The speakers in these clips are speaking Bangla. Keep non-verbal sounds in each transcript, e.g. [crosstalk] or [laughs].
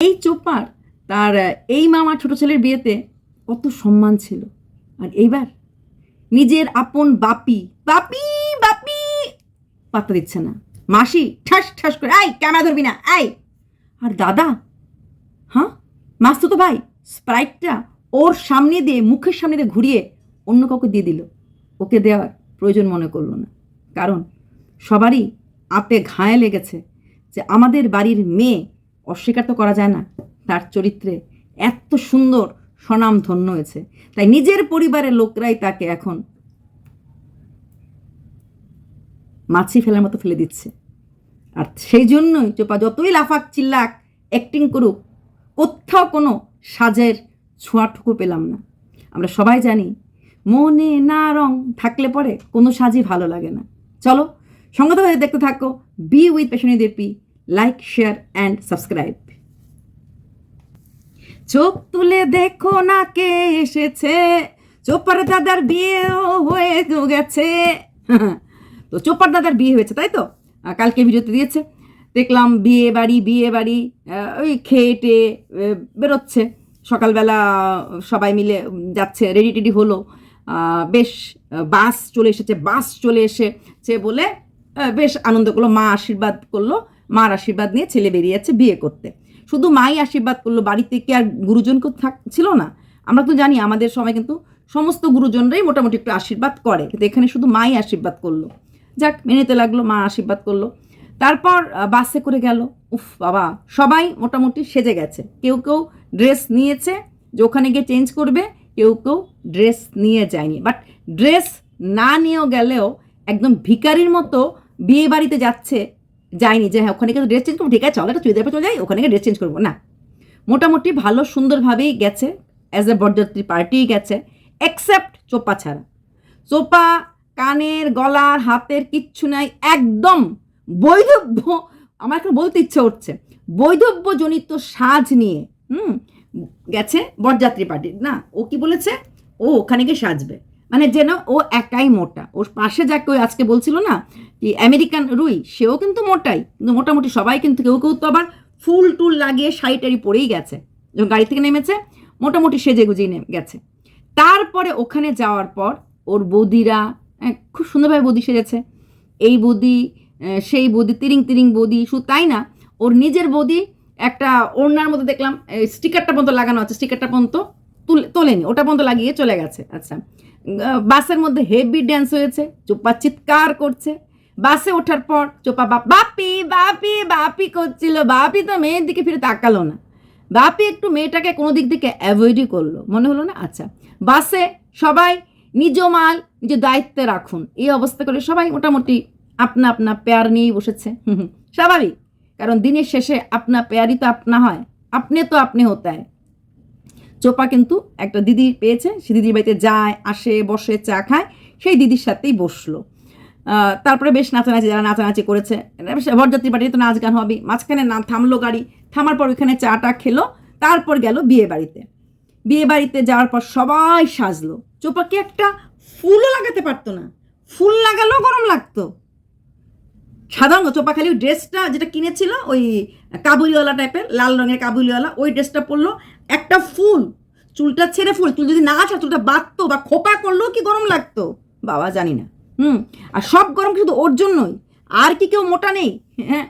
এই চোপার, তার এই মামা ছোট ছেলের বিয়েতে কত সম্মান ছিল। আর এইবার নিজের আপন বাপি বাপি বাপি পাত্তা দিচ্ছে না। মাসি ঠাস ঠাস করে আই ক্যামেরা ধরবি না আই আর দাদা হ্যাঁ মাস্তো তো ভাই, স্প্রাইটটা ওর সামনে দিয়ে, মুখের সামনে দিয়ে ঘুরিয়ে অন্য কাউকে দিয়ে দিল। ওকে দেওয়ার প্রয়োজন মনে করল না। কারণ সবারই আতে ঘায়ে লেগেছে যে আমাদের বাড়ির মেয়ে অস্বীকার তো করা যায় না। তার চরিত্রে এত সুন্দর স্বনাম ধন্য হয়েছে। তাই নিজের পরিবারের লোকরাই তাকে এখন মাছি ফেলার মতো ফেলে দিচ্ছে। আর সেই জন্যই চোপা যতই লাফাক, চিল্লাক অ্যাক্টিং করুক, কোথাও কোনো সাজের ছোঁয়াটুকু পেলাম না। আমরা সবাই জানি, মনে না রং থাকলে পরে কোনো সাজই ভালো লাগে না। চলো, সঙ্গত হয়ে দেখতে থাকো বি উইথ পেশনি দেপি লাইক শেয়ার অ্যান্ড সাবস্ক্রাইব চোখ তুলে দেখো না কে এসেছে। চোপার দাদার বিয়েও হয়ে গেছে। তো চোপার দাদার বিয়ে হয়েছে, তাই তো? কালকে ভিডিওতে দিয়েছে। দেখলাম বিয়ে বাড়ি বিয়ে বাড়ি ওই খেয়ে টেয়ে বেরোচ্ছে। সকালবেলা সবাই মিলে যাচ্ছে রেডি টেডি হলো। বেশ বাস চলে এসেছে, বাস চলে এসেছে বলে বেশ আনন্দ করল, মা আশীর্বাদ করল। মার আশীর্বাদ নিয়ে ছেলে বেরিয়ে যাচ্ছে বিয়ে করতে। শুধু মাই আশীর্বাদ করল, বাড়িতে কি আর গুরুজন থাক, ছিল না? আমরা তো জানি আমাদের সময় কিন্তু সমস্ত গুরুজনরাই মোটামুটি একটু আশীর্বাদ করে, কিন্তু এখানে শুধু মাই আশীর্বাদ করল। যাক মেনেতে লাগল, মা আশীর্বাদ করল। তারপর বাসে করে গেল। উফ, বাবা, সবাই মোটামুটি সেজে গেছে। কেউ কেউ ড্রেস নিয়েছে, যে ওখানে গিয়ে চেঞ্জ করবে, কেউ কেউ ড্রেস নিয়ে যায়নি। বাট ড্রেস না নিয়েও গেলেও একদম ভিকারির মতো বিয়ে বাড়িতে যাচ্ছে যায়নি যে হ্যাঁ ওখানে গিয়ে ড্রেস চেঞ্জ করব, ঠিক আছে, চলো একটা চুড়িদার চলে যাই, ওখানে ড্রেস চেঞ্জ করব। না, মোটামুটি ভালো সুন্দরভাবেই গেছে অ্যাজ এ বরযাত্রী পার্টি গেছে এক্সেপ্ট চোপা ছাড়া। চোপা, কানের, গলার, হাতের কিচ্ছু নাই, একদম বৈধব্য, আমার এখন বলতে ইচ্ছে হচ্ছে বৈধব্যজনিত সাজ নিয়ে, হুম, গেছে বরযাত্রী পার্টি না, ও কি বলেছে? ও ওখানে গিয়ে সাজবে। মানে যেন ও একাই মোটা। ওর পাশে যাকে ওই আজকে বলছিল না কি আমেরিকান রুই সেও কিন্তু মোটাই। কিন্তু মোটামুটি সবাই কিন্তু কেউ কেউ তো আবার ফুল টুল লাগিয়ে শাড়ি টাড়ি পরেই গেছে। যখন গাড়ি থেকে নেমেছে মোটামুটি সেজে গুজিয়ে নেমে গেছে। তারপরে ওখানে যাওয়ার পর ওর বৌদিরা হ্যাঁ, খুব সুন্দরভাবে বৌদি সেজেছে। এই বৌদি সেই বৌদি তিরিং তিরিং বৌদি শুধু তাই না ওর নিজের বৌদি একটা ওড়নার মধ্যে দেখলাম স্টিকারটা পর্যন্ত লাগানো আছে স্টিকারটা পর্যন্ত তুলে তোলেনি ওটা পর্যন্ত লাগিয়ে চলে গেছে। আচ্ছা বাসের মধ্যে হেভি ড্যান্স হয়েছে, চোপা চিৎকার করছে। বাসে ওঠার পর চোপা বাপ, বাপি বাপি বাপি করছিল, বাপি তো মেয়ের দিকে ফিরে তাকালো না। বাপি একটু মেয়েটাকে কোনো দিক থেকে অ্যাভয়েডই করল। মনে হলো না? আচ্ছা বাসে সবাই নিজ মাল, নিজ দায়িত্বে রাখুন। এই অবস্থা করে সবাই মোটামুটি আপনা আপনা পেয়ার নিয়েই বসেছে। স্বাভাবিক। কারণ দিনের শেষে আপনা পেয়ারই তো আপনা হয়। আপনি তো আপনি হতে হয় চোপা কিন্তু একটা দিদি পেয়েছে, সে দিদির বাড়িতে যায়, আসে, বসে, চা খায়, সেই দিদির সাথেই বসল। তারপরে বেশ নাচানাচি, যারা নাচানাচি করেছে বরযাত্রী পার্টিতে তো নাচ গান হবে মাঝখানে না, থামলো গাড়ি, থামার পর ওইখানে চাটা খেলো, তারপর গেল বিয়ে বাড়িতে। বিয়ে বাড়িতে যাওয়ার পর সবাই সাজলো। চোপাকে একটা ফুলও লাগাতে পারতো না। ফুল লাগালেও গরম লাগতো। সাধারণ চোপা খালি ড্রেসটা যেটা কিনেছিল, ওই কাবুলিওয়ালা টাইপের লাল রঙের কাবুলিওয়ালা, ওই ড্রেসটা পরলো একটা ফুল, চুলটা ছেড়ে ফুল, চুল যদি না আসা চুলটা বাঁধতো বা খোপা করলেও কি গরম লাগতো? বাবা জানি না। হুম, আর সব গরম শুধু ওর জন্যই। আর কি কেউ মোটা নেই হ্যাঁ?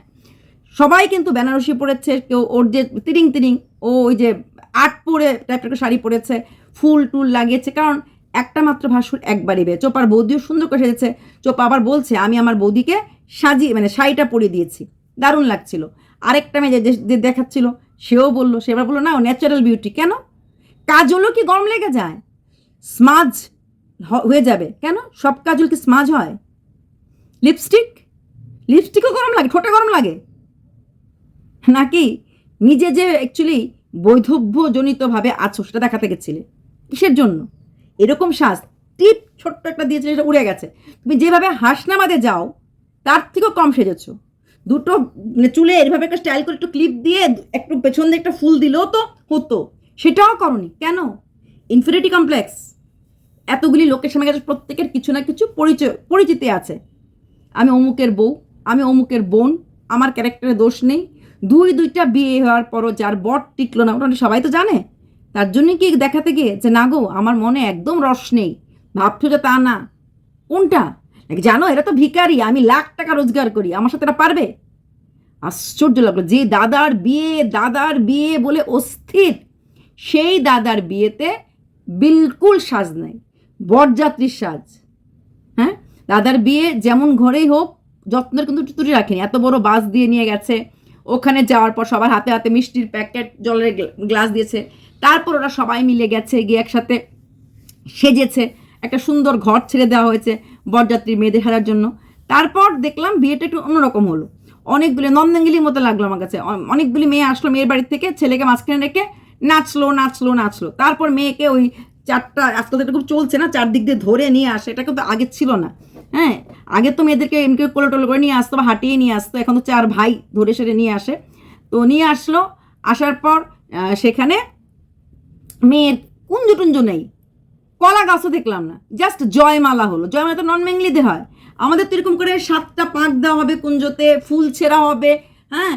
সবাই কিন্তু বেনারসি পরেছে, কেউ ওর যে তিরিং তিরিং, ও ওই যে আট পরে টাইপের শাড়ি পরেছে, ফুল টুল লাগিয়েছে, কারণ একটা মাত্র ভাসুর একবারই বে চোপার বৌদিও সুন্দর করে সেজেছে। চোপা আবার বলছে, আমি আমার বৌদিকে সাজিয়ে মানে শাড়িটা পরিয়ে দিয়েছি। দারুণ লাগছিল। আরেকটা মেয়ে যে দেখাচ্ছিল সেও বলল, সে এবার বলল না ও ন্যাচারাল বিউটি কেন? কাজলও কি গরম লেগে যায়? স্মাজ হয়ে যাবে। কেন? সব কাজল কি স্মাজ হয়? লিপস্টিক লিপস্টিকও গরম লাগে, ঠোঁটে গরম লাগে? নাকি নিজে যে অ্যাকচুয়ালি বৈধব্যজনিতভাবে আছো, সেটা দেখাতে গেছিলে? কিসের জন্য? এরকম শ্বাস টিপ, ছোট্ট একটা দিয়েছিলে সেটা উড়ে গেছে। তুমি যেভাবে হাসনামাদে যাও, তার থেকেও কম সেজেছো। দুটো মানে চুলে এভাবে একটা স্টাইল করে একটু ক্লিপ দিয়ে একটু পেছন দিয়ে একটা ফুল দিলেও তো হতো। সেটাও করনি। কেন? ইনফিনিটি কমপ্লেক্স এতগুলি লোকের সামনে গেছে প্রত্যেকের কিছু না কিছু পরিচয়, পরিচিতি আছে। আমি অমুকের বউ, আমি অমুকের বোন, আমার ক্যারেক্টারে দোষ নেই। দুই, দুইটা বিয়ে হওয়ার পরও যার বট টিকলো না, ওটা সবাই তো জানে। তার জন্যই কি দেখাতে গিয়ে যে, না গো, আমার মনে একদম রস নেই। ভাবছ যে তা না? কোনটা? জানো, এরা তো ভিখারি, আমি লাখ টাকা রোজগার করি। আমার সাথে এরা পারবে? আশ্চর্য লাগল। যে দাদার বিয়ে দাদার বিয়ে বলে অস্থির, সেই দাদার বিয়েতে বিলকুল সাজ নাই, বরযাত্রীর সাজ। হ্যাঁ? দাদার বিয়ে যেমন ঘরেই হোক, যত্নের কিন্তু টুতুরি রাখেনি। এত বড় বাস দিয়ে নিয়ে গেছে, ওখানে যাওয়ার পর সবার হাতে হাতে মিষ্টির প্যাকেট, জলের গ্লাস দিয়েছে। তারপর ওরা সবাই মিলে গেছে, গিয়ে একসাথে সেজেছে। একটা সুন্দর ঘর ছেড়ে দেওয়া হয়েছে বরযাত্রীর মেয়েদের সাজার জন্য। তারপর দেখলাম বিয়েটা একটু অন্যরকম হলো। অনেকগুলি নন্দাঙ্গিলির মতো লাগল আমার কাছে। অনেকগুলি মেয়ে আসলো মেয়ের বাড়ি থেকে, ছেলেকে মাঝখানে রেখে নাচলো নাচলো নাচলো। তারপর মেয়েকে ওই চারটা আজকাল তো এটা খুব চলছে না, চারদিক দিয়ে ধরে নিয়ে আসে। এটা কিন্তু আগে ছিল না। হ্যাঁ আগে তো মেয়েদেরকে এমনি কোলো টোলো করে নিয়ে আসতো বা হাঁটিয়ে নিয়ে আসতো। এখন তো চার ভাই ধরে সেরে নিয়ে আসে। তো নিয়ে আসলো, আসার পর সেখানে মেয়ের কুঞ্জ টুঞ্জ নেই। কলা গাছও দেখলাম না। জাস্ট জয়মালা হলো। জয়মালা তো নন বেঙ্গলিতে হয়। আমাদের তো এরকম করে সাতটা পাঁক দেওয়া হবে, কুঞ্জতে ফুল ছেঁড়া হবে হ্যাঁ?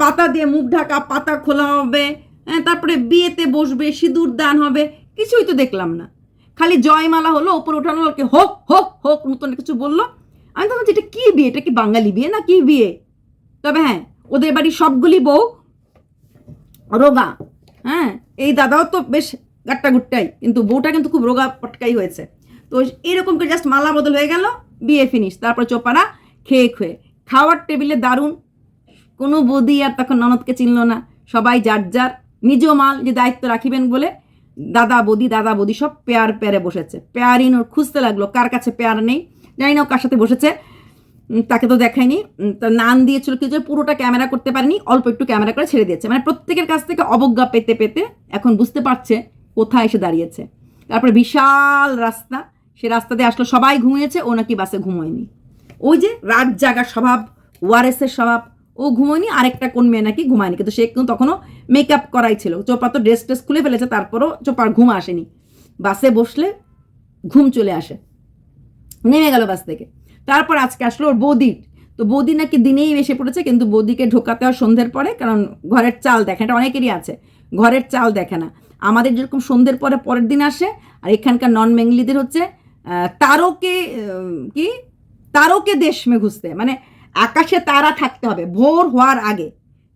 পাতা দিয়ে মুখ ঢাকা, পাতা খোলা হবে হ্যাঁ? তারপরে বিয়েতে বসবে, সিঁদুর দান হবে, কিছুই তো দেখলাম না। খালি জয়মালা হলো, ওপর ওঠানো লোকে হোক হোক হোক, নতুন কিছু বলল। আমি তো ভাবছি এটা কী বিয়ে? এটা কি বাঙালি বিয়ে না কি বিয়ে? তবে হ্যাঁ ওদের বাড়ির সবগুলি বউ রোগা হ্যাঁ? এই দাদাও তো বেশ গাট্টা গুট্টাই কিন্তু বউটা কিন্তু খুব রোগা পটকাই হয়েছে। তো এরকম করে জাস্ট মালা বদল হয়ে গেল। বিয়ে ফিনিশ তারপর চোপারা খেয়ে খুয়ে। খাওয়ার টেবিলে দারুণ। কোনো বদি আর তখন ননদকে চিনল না। সবাই যার যার নিজ মাল যে দায়িত্ব রাখিবেন বলে দাদা বদি দাদা বদি সব পেয়ার পেয়ারে বসেছে। পেয়ারিন ওর খুঁজতে লাগল কার কাছে পেয়ার নেই? জানি না ও কার সাথে বসেছে। তাকে তো দেখায়নি। উম, তা নান দিয়েছিল কিছু পুরোটা ক্যামেরা করতে পারেনি অল্প একটু ক্যামেরা করে ছেড়ে দিয়েছে। মানে প্রত্যেকের কাছ থেকে অবজ্ঞা পেতে পেতে এখন বুঝতে পারছে কোথায় এসে দাঁড়িয়েছে। তারপরে বিশাল রাস্তা। সে রাস্তা দিয়ে আসলো, সবাই ঘুমিয়েছে, ও নাকি বাসে ঘুমোয়নি। ওই যে রাত জাগার স্বভাব, ওয়ারেসের স্বভাব, ও ঘুমোয়নি, আরেকটা কোন মেয়ে নাকি ঘুমায়নি। কিন্তু সে কিন্তু তখনও মেকআপ করাই ছিল। চোপা তো ড্রেস ট্রেস খুলে ফেলেছে, তারপরও চোপার ঘুম আসেনি। বাসে বসলে ঘুম চলে আসে। নেমে গেল বাস থেকে। তারপর আজকে আসলো ওর বৌদির তো বৌদি নাকি দিনেই এসে পড়েছে, কিন্তু বৌদিকে ঢোকাতে হয় সন্ধ্যের পরে, কারণ ঘরের চাল দেখে, এটা অনেকেরই আছে, ঘরের চাল দেখে না। আমাদের যেরকম সন্ধ্যের পরে পরের দিন আসে, আর এখানকার নন বেঙ্গলিদের হচ্ছে তারকে কি? তারকে দেশ মে ঘুষতে। মানে আকাশে তারা থাকতে হবে, ভোর হওয়ার আগে।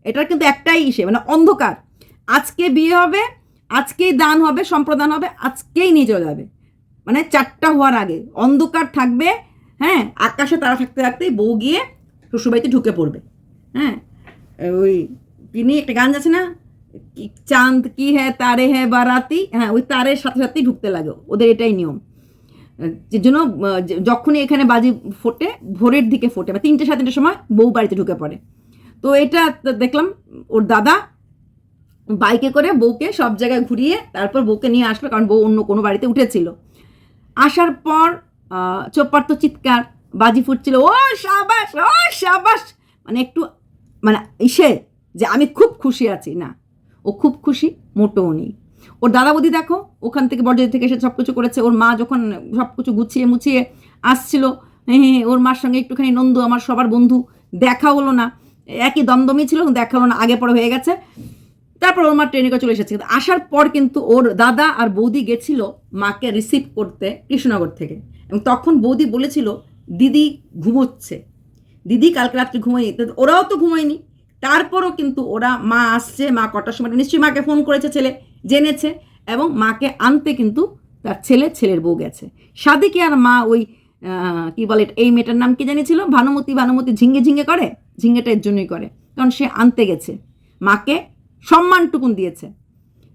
এটার কিন্তু একটাই ইসে মানে অন্ধকার। আজকে বিয়ে হবে, আজকেই দান হবে, সম্প্রদান হবে, আজকেই নিয়ে চলে যাবে। মানে চারটা হওয়ার আগে। অন্ধকার থাকবে হ্যাঁ আকাশে তারা থাকতে থাকতেই বউ গিয়ে শ্বশুরবাড়িতে ঢুকে পড়বে। হ্যাঁ ওই তিনি একটা গান আছে না? চাঁদ কি হ্যাঁ তারে হ্যাঁ বারাতি? হ্যাঁ ওই তারের সাথে সাথেই ঢুকতে লাগে। ওদের এটাই নিয়ম। জন্য যখনই এখানে বাজি ফোটে ভোরের দিকে ফোটে বা তিনটে সাড়ে তিনটের সময় বউ বাড়িতে ঢুকে পড়ে। তো এটা দেখলাম ওর দাদা বাইকে করে বউকে সব জায়গায় ঘুরিয়ে তারপর বউকে নিয়ে আসলো কারণ বউ অন্য কোনো বাড়িতে উঠেছিল। আসার পর আহ, চোপ্পার তো চিৎকার বাজি ফুটছিল ও সাবাস ও সাবাস! মানে একটু মানে ইসে যে আমি খুব খুশি আছি না ও খুব খুশি মোটেও নেই। ওর দাদা বৌদি দেখো, ওখান থেকে বড় থেকে এসে সব কিছু করেছে। ওর মা যখন সব কিছু গুছিয়ে মুছিয়ে আসছিল হ্যাঁ ওর মার সঙ্গে একটুখানি নন্দু আমার সবার বন্ধু, দেখা হলো না। একই দমদমই ছিল দেখা হলো না, আগে পরে হয়ে গেছে। তারপর ওর মা ট্রেনে করে চলে এসেছে। আসার পর কিন্তু ওর দাদা আর বৌদি গেছিল মাকে রিসিভ করতে কৃষ্ণনগর থেকে। এবং তখন বৌদি বলেছিল, দিদি ঘুমোচ্ছে। দিদি কালকে রাত্রে তো ওরাও তো ঘুমায়নি। তারপরও কিন্তু ওরা মা আসছে, মা কটার সময়, নিশ্চয়ই মাকে ফোন করেছে ছেলে। জেনেছে এবং মাকে আনতে কিন্তু তার ছেলে, ছেলের বউ গেছে। সাদিকে আর মা ওই কি বলে এই মেয়েটার নাম কি জানিয়েছিল? ভানুমতি ভানুমতি ঝিঙ্গে ঝিঙ্গে করে? ঝিঙ্গেটা এর জন্যই করে। কারণ সে আনতে গেছে। মাকে সম্মানটুকুন দিয়েছে।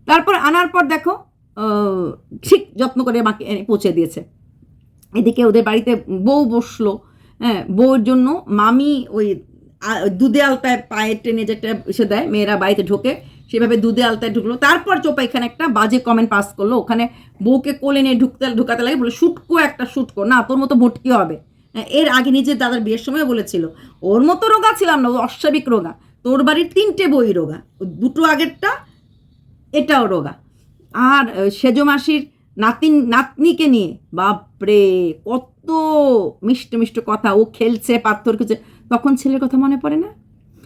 তারপর আনার পর দেখো ঠিক যত্ন করে মাকে পৌঁছে দিয়েছে। এদিকে ওদের বাড়িতে বউ বসল। হ্যাঁ বউর জন্য মামি ওই দুধে আলতায় পায়ে টেনে যেটা এসে দেয়, মেয়েরা বাড়িতে ঢোকে। সেভাবে দুধে আলতায় ঢুকলো। তারপর চোপা এখানে একটা বাজে কমেন্ট পাস করল। ওখানে বউকে কোলে নিয়ে ঢুকতে ঢুকাতে লাগে বলে শুটকো একটা শুটকো না তোর মতো ভটকি হবে। হ্যাঁ, এর আগে নিজের দাদার বিয়ের সময় বলেছিল ওর মতো রোগা ছিলাম না ও অস্বাভাবিক রোগা। তোর বাড়ির তিনটে বই রোগা দুটো আগেরটা এটাও রোগা। আর সেজো মাসির নাতিন নাতনিকে নিয়ে বাপরে কত মিষ্ট মিষ্ট কথা ও খেলছে পাথর খেলছে তখন ছেলের কথা মনে পড়ে না?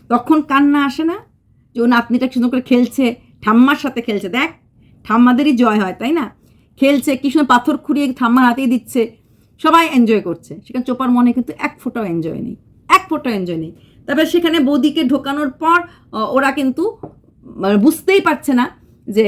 তখন কান্না আসে না? যে ও নাতনিটা সুন্দর করে খেলছে, ঠাম্মার সাথে খেলছে, দেখ, ঠাম্মাদেরই জয় হয়, তাই না? খেলছে, কি সুন্দর পাথর খুঁড়িয়ে ঠাম্মার হাতেই দিচ্ছে, সবাই এনজয় করছে। সেখানে চোপার মনে কিন্তু এক ফোঁটাও এনজয় নেই, এক ফোঁটাও এনজয় নেই। তারপরে সেখানে বৌদিকে ঢোকানোর পর ওরা কিন্তু মানে বুঝতেই পারছে না যে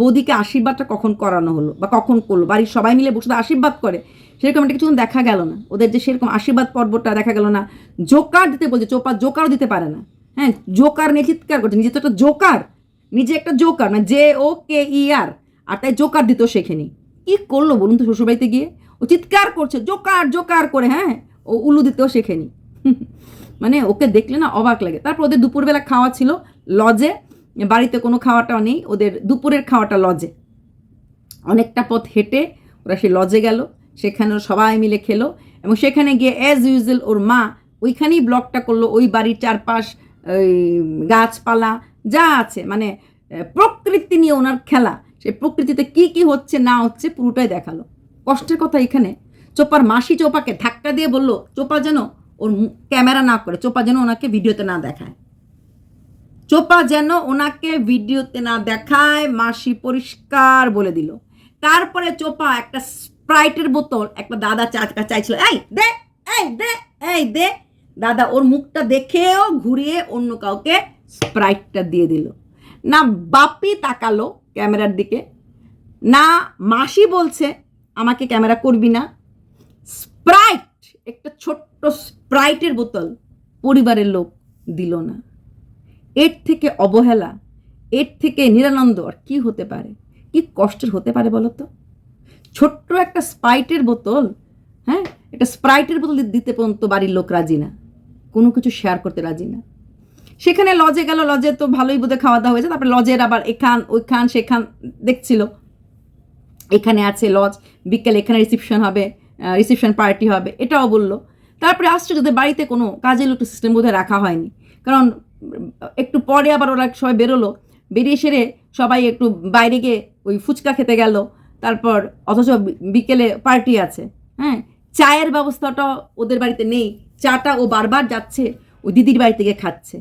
বৌদিকে আশীর্বাদটা কখন করানো হলো বা কখন করল। বাড়ির সবাই মিলে বসে আশীর্বাদ করে, সেরকম একটা কিছু দেখা গেল না। ওদের যে সেরকম আশীর্বাদ পর্বটা দেখা গেল না। জোকার দিতে বলছে, চোপা জোকারও দিতে পারে না। হ্যাঁ জোকার নিয়ে চিৎকার করছে, নিজে তো একটা জোকার, নিজে একটা জোকার মানে জে ও কে ই আর আর তাই জোকার দিতেও শেখেনি কি করল বলুন তো শ্বশুরবাড়িতে গিয়ে? ও চিৎকার করছে, জোকার জোকার করে হ্যাঁ ও উলু দিতেও শেখেনি [laughs] মানে ওকে দেখলে না অবাক লাগে। তারপর ওদের দুপুরবেলা খাওয়া ছিল লজে, বাড়িতে কোনো খাওয়াটাও নেই, ওদের দুপুরের খাওয়াটা লজে। অনেকটা পথ হেঁটে ওরা সে লজে গেল সেখানে সবাই মিলে খেলো, এবং সেখানে গিয়ে অ্যাজ ইউজুয়াল ওর মা ওইখানেই ব্লকটা করল, ওই বাড়ির চারপাশ ওই গাছপালা যা আছে মানে প্রকৃতি নিয়ে ওনার খেলা। সেই প্রকৃতিতে কি কি হচ্ছে, না হচ্ছে পুরোটাই দেখাল। কষ্টের কথা এখানে। চোপার মাসি চোপাকে ধাক্কা দিয়ে বলল, চোপা যেন ওর ক্যামেরা না করে, চোপা যেন ওনাকে ভিডিওতে না দেখায়। চোপা যেন ওনাকে ভিডিওতে না দেখায়, মাসি পরিষ্কার বলে দিল। তারপরে চোপা একটা স্প্রাইটের বোতল, একটা দাদা চা, চাইছিল, এই, দে এই দে এই, দে। দাদা, ওর মুখটা দেখেও ঘুরিয়ে অন্য কাউকে স্প্রাইটটা দিয়ে দিল। না বাপি তাকালো ক্যামেরার দিকে, না মাসি বলছে, আমাকে ক্যামেরা করবি না। স্প্রাইট একটা ছোট্ট স্প্রাইটের বোতল পরিবারের লোক দিল না। এর থেকে অবহেলা, এর থেকে নিরানন্দ আর কী হতে পারে? কি কষ্টের হতে পারে বলো তো? ছোট্ট একটা স্প্রাইটের বোতল হ্যাঁ? একটা স্প্রাইটের বোতল দিতে পর্যন্ত বাড়ির লোক রাজি না। কোনো কিছু শেয়ার করতে রাজি না। সেখানে লজে গেল লজে তো ভালোই বোধহয় খাওয়া দাওয়া হয়েছে, তারপরে লজের আবার এখান, ওইখান, সেখান দেখছিল। এখানে আছে লজ বিকেলে এখানে রিসিপশন হবে রিসিপশন পার্টি হবে, এটাও বলল। তারপরে আসছে যদি বাড়িতে কোনো কাজের লোক সিস্টেম বোধহয় রাখা হয়নি। কারণ, একটু পরে আবার ওরা সবাই বেরোলো, বেরিয়ে সেরে সবাই একটু বাইরে গিয়ে ওই ফুচকা খেতে গেল, তারপর অথচ বিকেলে পার্টি আছে হ্যাঁ? চায়ের ব্যবস্থাটা ওদের বাড়িতে নেই। চাটা ও বারবার যাচ্ছে ওই দিদির বাড়ি থেকে খাচ্ছে।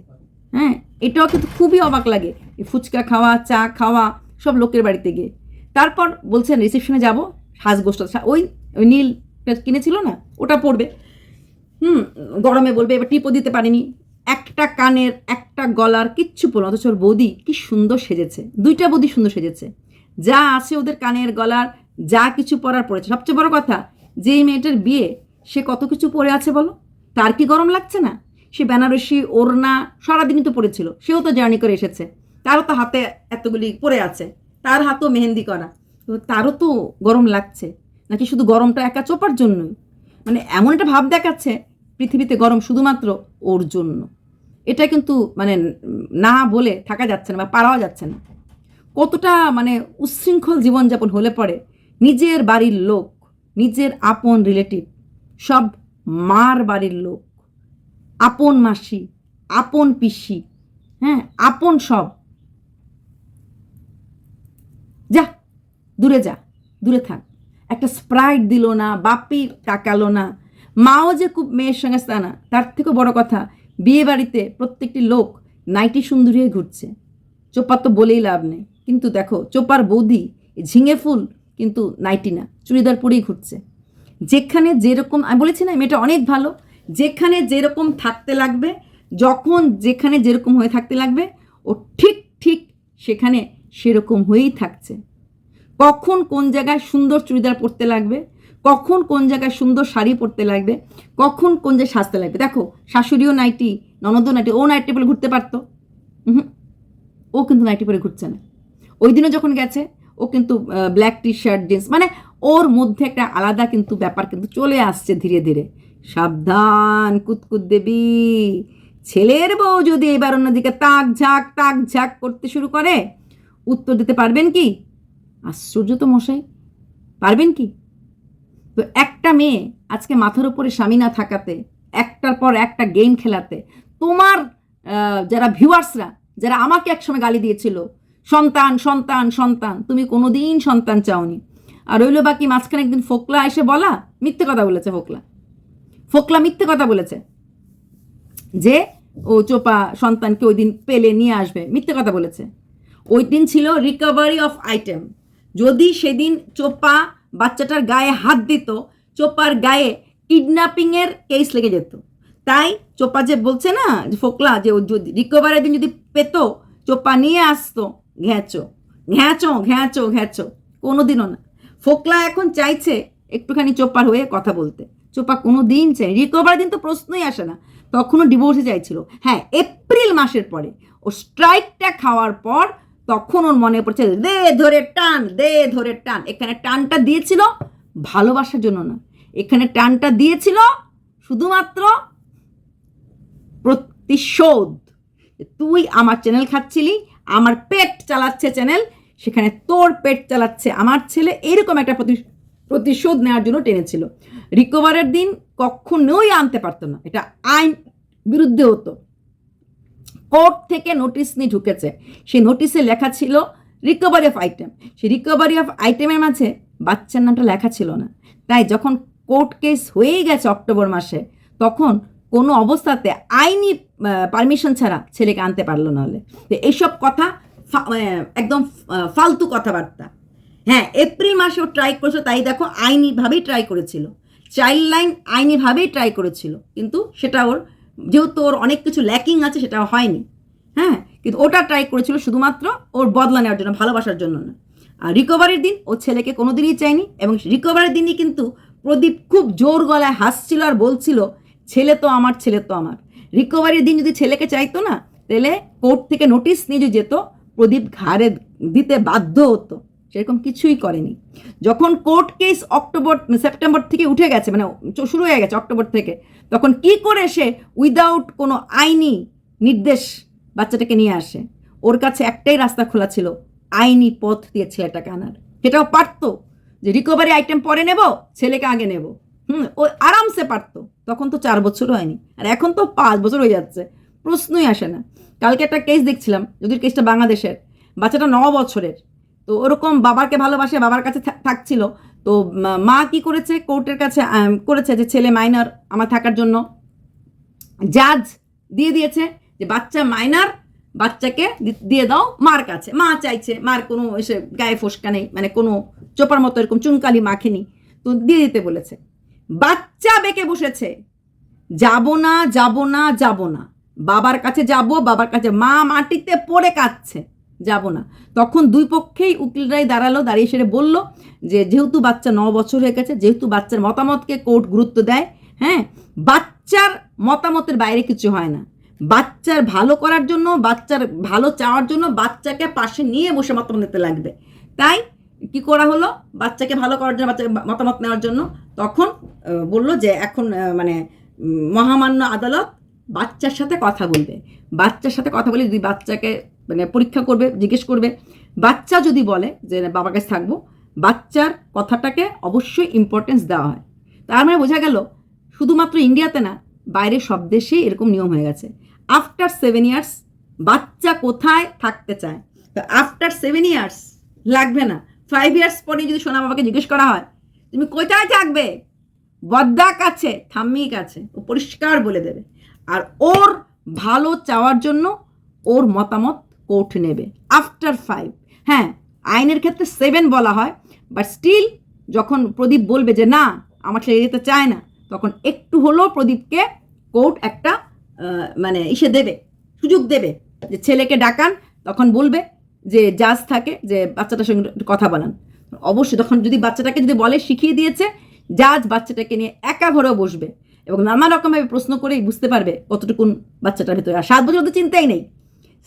হ্যাঁ এটাও কিন্তু খুবই অবাক লাগে। ফুচকা খাওয়া, চা খাওয়া, সব লোকের বাড়িতে গিয়ে। তারপর বলছেন রিসেপশনে যাব সাজগোষ্ঠ ওই ওই নীল কিনেছিল না, ওটা পড়বে হুম, গরমে বলবে, এবার টিপও দিতে পারিনি। একটা কানের, একটা গলার কিচ্ছু পড়ল অথচ ওর বৌদি কি সুন্দর সেজেছে। দুইটা বৌদি সুন্দর সেজেছে। যা আছে ওদের কানের, গলার, যা কিছু পরার পড়েছে সবচেয়ে বড় কথা, যেই মেয়েটার বিয়ে, সে কত কিছু পরে আছে বলো? তার কি গরম লাগছে না? সে বেনারসি, ওড়না সারাদিনই তো পড়েছিল, সেও তো জার্নি করে এসেছে। তারও তো হাতে এতগুলি পরে আছে, তার হাতেও মেহেন্দি করা। তো তারও তো গরম লাগছে, নাকি শুধু গরমটা একা চোপার জন্যই? মানে এমন একটা ভাব দেখাচ্ছে পৃথিবীতে গরম শুধুমাত্র ওর জন্য। এটা কিন্তু মানে না বলে থাকা যাচ্ছে না বা পারাও যাচ্ছে না। কতটা মানে উচ্ছৃঙ্খল জীবনযাপন হলে পরে নিজের বাড়ির লোক, নিজের আপন রিলেটিভ সব মার বাড়ির লোক, আপন মাসি, আপন পিসি হ্যাঁ আপন সব। যা, দূরে যা, দূরে থাক। একটা স্প্রাইট দিল না, বাপি তাকালো না। মাও যে খুব মেয়ের সঙ্গে স্থানা তার থেকেও বড় কথা বিয়ে বাড়িতে প্রত্যেকটি লোক নাইটি সুন্দরী হয়ে ঘুরছে। চোপার তো বলেই লাভ নেই। কিন্তু দেখো, চোপার বৌদি, ঝিঙে ফুল, কিন্তু নাইটি না, চুড়িদার পরেই ঘুরছে। যেখানে যেরকম আমি বলেছি না মেয়েটা অনেক ভালো যেখানে যেরকম থাকতে লাগবে যখন যেখানে যেরকম হয়ে থাকতে লাগবে ও ঠিক ঠিক সেখানে সেরকম হয়েই থাকছে। কখন কোন জায়গায় সুন্দর চুড়িদার পরতে লাগবে কখন কোন জায়গায় সুন্দর শাড়ি পরতে লাগবে কখন কোন জায়গায় সাজতে লাগবে। দেখো শাশুড়িও নাইটি ননদও নাইটি ও নাইটি পরে ঘুরতে পারতো। উহুম, ও কিন্তু নাইটি পরে ঘুরছে না। ওই দিনও যখন গেছে ও কিন্তু ব্ল্যাক টি শার্ট জিন্স মানে ওর মধ্যে একটা আলাদা কিন্তু ব্যাপার কিন্তু চলে আসছে ধীরে ধীরে। সাবধান, কুতকুত দেবী। ছেলের বউ যদি এবার অন্যদিকে তাক ঝাঁক তাক ঝাঁক করতে শুরু করে, উত্তর দিতে পারবেন কি? আশ্চর্য তো মশাই, পারবেন কি? তো একটা মেয়ে আজকে মাথার উপরে স্বামী না থাকাতে, একটার পর একটা গেম খেলাতে, তোমার যারা ভিউয়ার্সরা, যারা আমাকে একসময় গালি দিয়েছিল, সন্তান সন্তান সন্তান, তুমি কোনোদিন সন্তান চাওনি। আর রইল বাকি মাঝখানে একদিন ফোকলা এসে বলা, মিথ্যে কথা বলেছে ফোকলা। ফোকলা মিথ্যে কথা বলেছে যে ও চোপা সন্তানকে ওই দিন পেলে নিয়ে আসবে, মিথ্যে কথা বলেছে। ওই দিন ছিল রিকভারি অফ আইটেম যদি সেদিন চোপা বাচ্চাটার গায়ে হাত দিত, চোপার গায়ে কিডন্যাপিংয়ের কেস লেগে যেত। তাই চোপা যে বলছে না, যে ফোকলা, যে যদি রিকভারের দিন যদি পেতো, চোপা নিয়ে আসতো, ঘ্যাঁচো ঘ্যাঁচো ঘ্যাঁচো ঘ্যাঁচো, কোনোদিনও না। ফোকলা এখন চাইছে একটুখানি চোপার হয়ে কথা বলতে। চোপা কোনো দিন চাই রিকভার দিন তো প্রশ্নই আসে না। তখনও ডিভোর্সে চাইছিল। হ্যাঁ এপ্রিল মাসের পরে। ও স্ট্রাইকটা খাওয়ার পর তখন ওর মনে পড়ছে, দে ধরে টান, দে ধরে টান। এখানে টানটা দিয়েছিল ভালোবাসার জন্য না। এখানে টানটা দিয়েছিল শুধুমাত্র প্রতিশোধ। তুই আমার চ্যানেল খাচ্ছিলি, আমার পেট চালাচ্ছে চ্যানেল সেখানে তোর পেট চালাচ্ছে। আমার ছেলে এরকম একটা প্রতি- প্রতিশোধ নেওয়ার জন্য টেনেছিল। রিকভারের দিন কখনোই আনতে পারতো না। এটা আইন বিরুদ্ধে হতো। কোর্ট থেকে নোটিশ নিয়ে ঢুকেছে। সেই নোটিশে লেখা ছিল রিকভারি অফ আইটেম সেই রিকভারি অফ আইটেমের মাঝে বাচ্চার নামটা লেখা ছিল না। তাই যখন কোর্ট কেস হয়েই গেছে অক্টোবর মাসে, তখন কোনো অবস্থাতে আইনি পারমিশন ছাড়া ছেলেকে আনতে পারল না হলে। তো এইসব কথা একদম ফালতু কথাবার্তা। হ্যাঁ এপ্রিল মাসেও ট্রাই করেছিল, তাই দেখো আইনিভাবেই ট্রাই করেছিল। চাইল্ড লাইন আইনিভাবেই ট্রাই করেছিল, কিন্তু সেটা ওর, যেহেতু ওর অনেক কিছু ল্যাকিং আছে, সেটা হয়নি। হ্যাঁ কিন্তু ওটা ট্রাই করেছিল শুধুমাত্র ওর বদলা নেওয়ার জন্য, ভালোবাসার জন্য না। আর রিকভারির দিন ও ছেলেকে কোনোদিনই চায়নি, এবং রিকভারির দিনই কিন্তু প্রদীপ খুব জোর গলায় হাসছিল আর বলছিল, ছেলে তো আমার, ছেলে তো আমার। রিকভারির দিন যদি ছেলেকে চাইতো না, তাহলে কোর্ট থেকে নোটিশ নিয়ে যেত প্রদীপ ঘাড়ে দিতে বাধ্য হতো। সেরকম কিছুই করেনি। যখন কোর্ট কেস অক্টোবর, সেপ্টেম্বর থেকে উঠে গেছে মানে শুরু হয়ে গেছে অক্টোবর থেকে, তখন কি করে সে উইদাউট কোনো আইনি নির্দেশ বাচ্চাটাকে নিয়ে আসে? ওর কাছে একটাই রাস্তা খোলা ছিল, আইনি পথ দিয়ে ছেলেটাকে আনার। সেটাও পারতো যে রিকভারি আইটেম পরে নেব, ছেলেকে আগে নেব। হুম, ও আরামসে পারতো। তখন তো চার বছর হয়নি। আর এখন তো পাঁচ বছর হয়ে যাচ্ছে। প্রশ্নই আসে না। কালকে একটা কেস দেখছিলাম যদি কেসটা বাংলাদেশের। বাচ্চাটা ন বছরের। তো ওরকম বাবাকে ভালোবাসে, বাবার কাছে থাকছিল। তো মা- কি করেছে? কোর্টের কাছে করেছে যে ছেলে মাইনার আমার থাকার জন্য। জাজ দিয়ে দিয়েছে যে বাচ্চা মাইনার বাচ্চাকে দিয়ে দাও মার কাছে। মা চাইছে, মার কোনো এসে গায়ে ফোসকা নেই মানে কোনো চোপার মতো এরকম চুনকালি মাখেনি। তো দিয়ে দিতে বলেছে। বাচ্চা বেঁকে বসেছে। যাব না যাব না যাব না। বাবার কাছে যাব, বাবার কাছে মা মাটিতে পড়ে কাঁদছে, যাব না। তখন দুই পক্ষেই উকিলরাই দাঁড়াল, দাঁড়িয়ে সেরে বলল যে, যেহেতু বাচ্চা ন বছর হয়ে গেছে, যেহেতু বাচ্চার মতামতকে কোর্ট গুরুত্ব দেয় হ্যাঁ বাচ্চার মতামতের বাইরে কিছু হয় না। বাচ্চার ভালো করার জন্য, বাচ্চার ভালো চাওয়ার জন্য বাচ্চাকে পাশে নিয়ে বসে মতামত নিতে লাগবে। তাই কি করা হলো? বাচ্চাকে ভালো করার জন্য, বাচ্চাকে মতামত নেওয়ার জন্য তখন বলল যে, এখন মানে মহামান্য আদালত বাচ্চার সাথে কথা বলবে। বাচ্চার সাথে কথা বলে যদি বাচ্চাকে মানে পরীক্ষা করবে জিজ্ঞেস করবে বাচ্চা যদি বলে যে না, বাবার কাছে থাকব বাচ্চার কথাটাকে অবশ্যই ইম্পর্টেন্স দেওয়া হয়। তার মানে বোঝা গেল শুধুমাত্র ইন্ডিয়াতে না বাইরে সব দেশেই এরকম নিয়ম হয়ে গেছে। আফটার সেভেন ইয়ার্স বাচ্চা কোথায় থাকতে চায়? তো আফটার সেভেন ইয়ার্স লাগবে না। ফাইভ ইয়ার্স পরে যদি সোনা বাবাকে জিজ্ঞেস করা হয় তুমি কোথায় থাকবে? বদ্দা কাছে থাম্মি কাছে ও পরিষ্কার বলে দেবে। আর ওর ভালো চাওয়ার জন্য ওর মতামত কোর্ট নেবে। আফটার ফাইভ হ্যাঁ আইনের ক্ষেত্রে সেভেন বলা হয় বাট স্টিল যখন প্রদীপ বলবে যে না আমার ছেলে যেতে চায় না, তখন একটু হলেও প্রদীপকে কোর্ট একটা মানে ইসে দেবে, সুযোগ দেবে যে ছেলেকে ডাকান, তখন বলবে যে জাজ থাকে যে বাচ্চাটার সঙ্গে কথা বলান। অবশ্যই তখন যদি বাচ্চাটাকে যদি বলে শিখিয়ে দিয়েছে, জাজ বাচ্চাটাকে নিয়ে একা ঘরেও বসবে। এবং নানা রকমভাবে প্রশ্ন করেই বুঝতে পারবে কতটুকুন বাচ্চাটার ভিতরে। আর সাত বছর তো চিন্তাই নেই।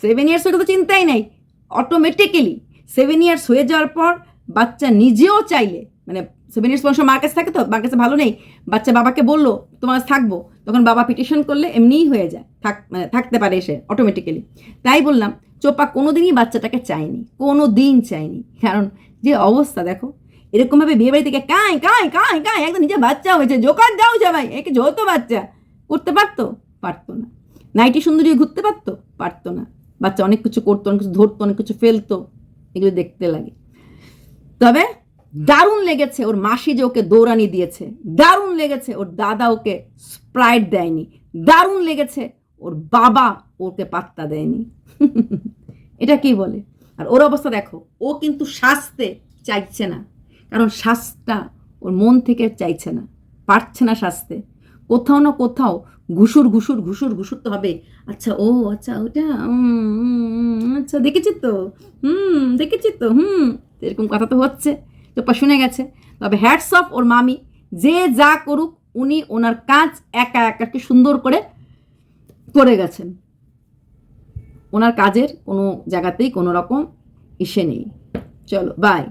সেভেন ইয়ার্স হলে তো চিন্তাই নেই। অটোমেটিক্যালি সেভেন ইয়ার্স হয়ে যাওয়ার পর বাচ্চা নিজেও চাইলে মানে সেভেন ইয়ার্স পর মার কাছে থাকে তো, মার কাছে ভালো নেই, বাচ্চা বাবাকে বলল, তোমার কাছে থাকব। তখন বাবা পিটিশন করলে এমনিই হয়ে যায়, থাক মানে থাকতে পারে এসে অটোমেটিক্যালি তাই বললাম, চোপা কোনোদিনই বাচ্চাটাকে চায়নি কোনো দিন চায়নি। কারণ যে অবস্থা দেখো এরকমভাবে বিয়ে বাড়ি থেকে কাই কাই কাই কাই একদম নিজের বাচ্চা হয়েছে। জোকার যাও সবাই একে যত বাচ্চা। করতে পারতো? পারতো না। নাইটি সুন্দরী ঘুরতে পারতো? পারতো না। বাচ্চা অনেক কিছু করতো, অনেক কিছু ধরতো, অনেক কিছু ফেলতো। এগুলো দেখতে লাগে। তবে দারুণ লেগেছে ওর মাসি যে ওকে দৌড়ানি দিয়েছে। দারুণ লেগেছে ওর দাদা ওকে স্প্রাইট দেয়নি। দারুণ লেগেছে ওর বাবা ওকে পাত্তা দেয়নি। [laughs] এটা কি বলে? আর ওর অবস্থা দেখো, ও কিন্তু শাস্তে চাইছে না। কারণ শ্বাসটা ওর মন থেকে চাইছে না, পারছে না শাস্তে। কোথাও না কোথাও ঘুষুর ঘুষুর ঘুষুর ঘুষুর তো হবে। আচ্ছা ও আচ্ছা ওটা আচ্ছা দেখেছি তো, হুম, দেখেছি তো, হুম, এরকম কথা তো হচ্ছে, চোপা শুনে গেছে। তবে হ্যাটস অফ ওর মামি, যে যা করুক উনি ওনার কাজ একা একা কি সুন্দর করে করে গেছেন। ওনার কাজের কোনো জায়গাতেই কোনো রকম ইসে নেই। চলো বাই